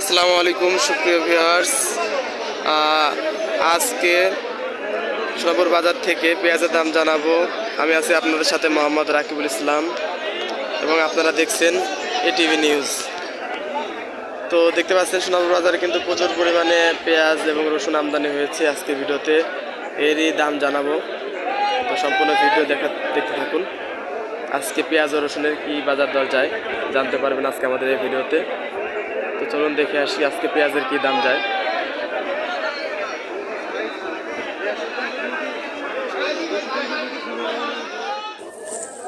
আসসালামু আলাইকুম, সুপ্রিয় ভিউয়ার্স। আজকে সবর বাজার থেকে পেঁয়াজের দাম জানাব। আমি আছি আপনাদের সাথে মোহাম্মদ রাকিবুল ইসলাম এবং আপনারা দেখছেন এটিভি নিউজ। তো দেখতে পাচ্ছেন সোনাপুর বাজারে কিন্তু প্রচুর পরিমাণে পেঁয়াজ এবং রসুন আমদানি হয়েছে আজকে ভিডিওতে। এরই দাম জানাব। তো সম্পূর্ণ ভিডিও দেখা দেখতে থাকুন। আজকে পেঁয়াজ ও রসুনের কী বাজার দর যায় জানতে পারবেন আজকে আমাদের এই ভিডিওতে। চলুন দেখে আসি আজকে পেঁয়াজের কি দাম যায়।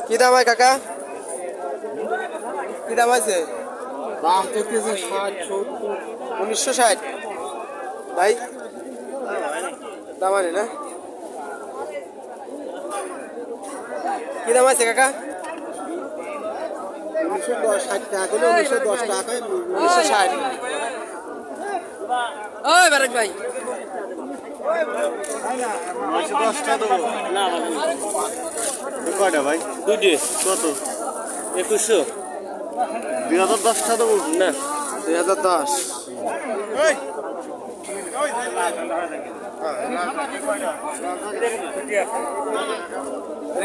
কি দাম হয় কাকা? কি দাম আছে দাম চলতেছে ষাট সত্তর। উনিশশো ষাট? ভাই দাম আনি না? কি দাম আছে কাকা? উনিশশো দশ ষাট টাকা করে উনিশশো দশ টাকায় উনিশশো ষাট ওই বারেক ভাই কয়টা ভাই দুইটি কত একুশশো দুই হাজার দশটা দেবো না দুই হাজার দশ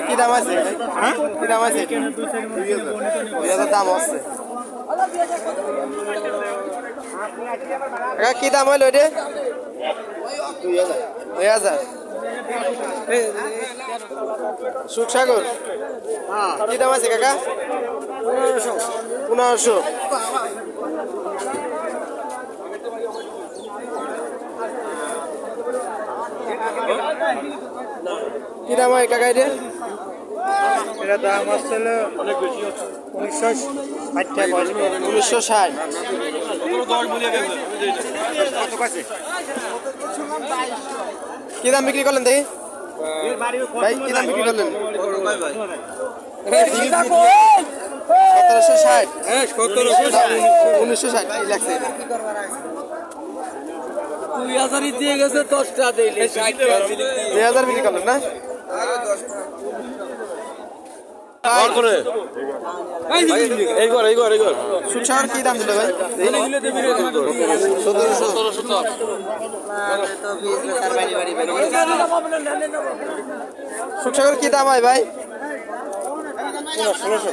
কি দাম আছে? হ্যাঁ? কি দাম আছে? দুই হাজার। দাম আছে। কি দাম হইল রে দুই হাজার। সুখসাগর কি দাম আছে কাকা? পনেরোশো। কি দাম হয় কাকা এটা এটা দাম আসছে উনিশশো ষাট টাকা উনিশশো ষাট। কত কাছে কি দাম বিক্রি করলেন দেখি? ভাই কি দাম বিক্রি করলেন? সতেরোশো ষাট। উনিশশো ষাট কি লাগছে। দুই হাজারই দিয়ে গেছে দশটা দিলে দুই হাজার বিক্রি করলেন না? সুখসাগর কি দাম দিল ভাই সতেরোশো কি দাম হয় ভাই ষোলোশো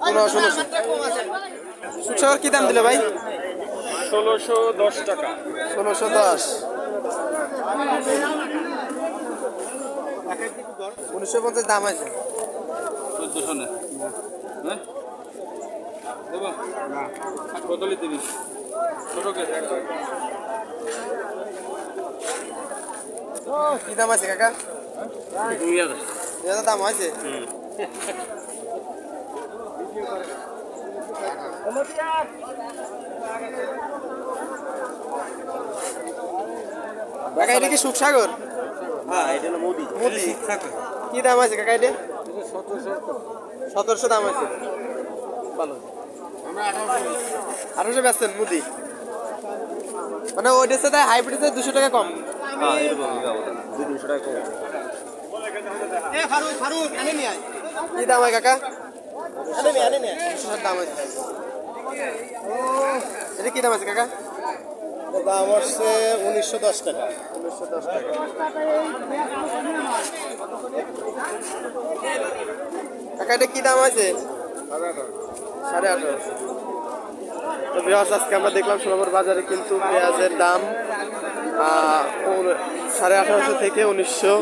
পনেরো ষোলোশো সুখসাগর কি দাম দিল ভাই। ষোলোশো দশ টাকা। ষোলোশো দশ। উনিশশো পঞ্চাশ দাম আছে। চোদ্দশো না হ্যাঁ? দেবো? কতলি দিবি ছোটো কে কি দাম আছে কাকা? দুই হাজার। দুই হাজার দাম আছে? কাকা এটা কি সুখসাগর? হ্যাঁ এটা হলো মোদি। মোদি। কি দাম আছে কাকা এটা? সতেরোশো দাম আছে। ভালো। আঠারোশো বেচছেন মুদি। মানে ওইটার সাথে হাইব্রিড দুশো টাকা কম। হ্যাঁ দুই টাকা কম। কি দাম হয় কাকা? দাম আছে। এটা কি দাম আছে কাকা? দাম আসছে উনিশশো দশ টাকা। উনিশশো দশ টাকা এটা কি দাম আছে? সাড়ে আঠারোশো তো বিহাস আজকে আমরা দেখলাম সোনাপুর বাজারে কিন্তু পেঁয়াজের দাম সাড়ে আঠারোশো থেকে উনিশশো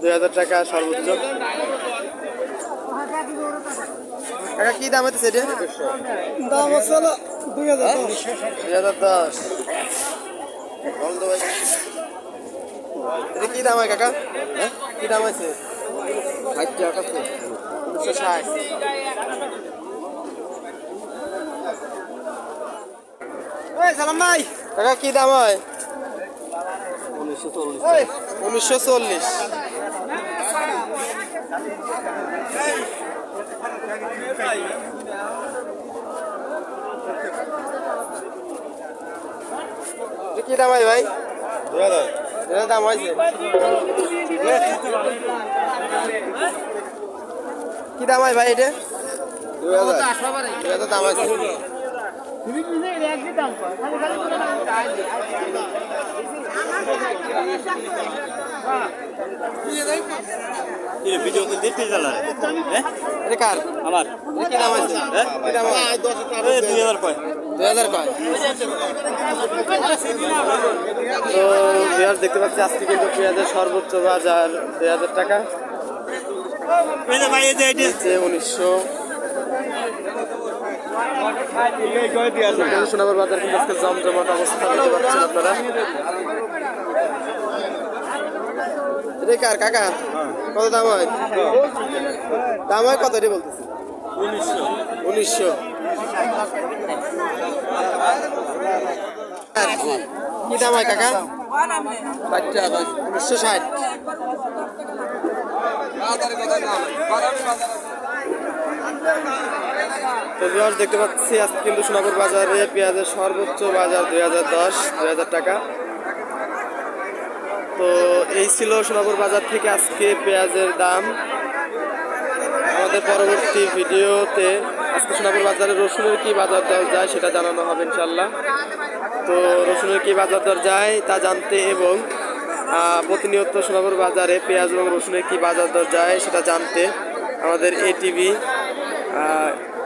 দুই হাজার টাকা সর্বোচ্চ। কি দাম হচ্ছে এটা? দাম আসছে দুই হাজার দুই হাজার দশ। এটা কি দাম হয় কাকা? হ্যাঁ? কি দাম আছে ষাট টাকা উনিশশো ষাট। সালাম ভাই। কাকা কি দাম হয়? উনিশশো চল্লিশ উনিশশো চল্লিশ এটা কি দাম হয় ভাই? দাম হয়েছে। কি দাম হয় ভাই এটা? দাম আছে ভিডিও তো দেখতে জানা এটা কার আমার হ্যাঁ দুই হাজার কয় দুই হাজার কয় তো পেঁয়াজ দেখতে পাচ্ছি আজকে কিন্তু পেঁয়াজের সর্বোচ্চ বাজার দুই হাজার টাকা উনিশশো সোনাবার বাজার কিন্তু আজকে জমজমাট অবস্থা দেখতে পাচ্ছেন আপনারা কার কাকা কত দাম হয়? দাম হয় কত রে বলতেছি। উনিশশো। উনিশশো কি? দাম হয়, কাকা? উনিশশো ষাট। তো দেখতে পাচ্ছি, আজকে কিন্তু সোনাপুর বাজারে পেঁয়াজের সর্বোচ্চ বাজার দুই হাজার দশ, দুই হাজার টাকা। তো এই ছিল সোনাপুর বাজার থেকে আজকে পেঁয়াজের দাম। আমাদের পরবর্তী ভিডিওতে আজকে সোনাপুর বাজারে রসুনের কি বাজার দর যায় সেটা জানানো হবে ইনশাল্লাহ তো রসুনের কি বাজার দর যায় তা জানতে এবং প্রতিনিয়ত সোনাপুর বাজারে পেঁয়াজ এবং রসুনের কি বাজার দর যায় সেটা জানতে আমাদের এ টিভি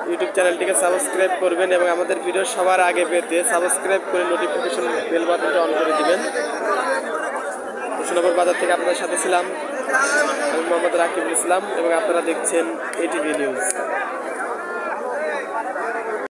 ইউটিউব চ্যানেলটিকে সাবস্ক্রাইব করবেন এবং আমাদের ভিডিও সবার আগে পেতে সাবস্ক্রাইব করে নোটিফিকেশন বেল বাটনটা অন করে দিবেন। সোনাপুর বাজার থেকে আপনাদের সাথে ছিলাম, আমি মোহাম্মদ রাকিবুল ইসলাম, এবং আপনারা দেখছেন এটিভি নিউজ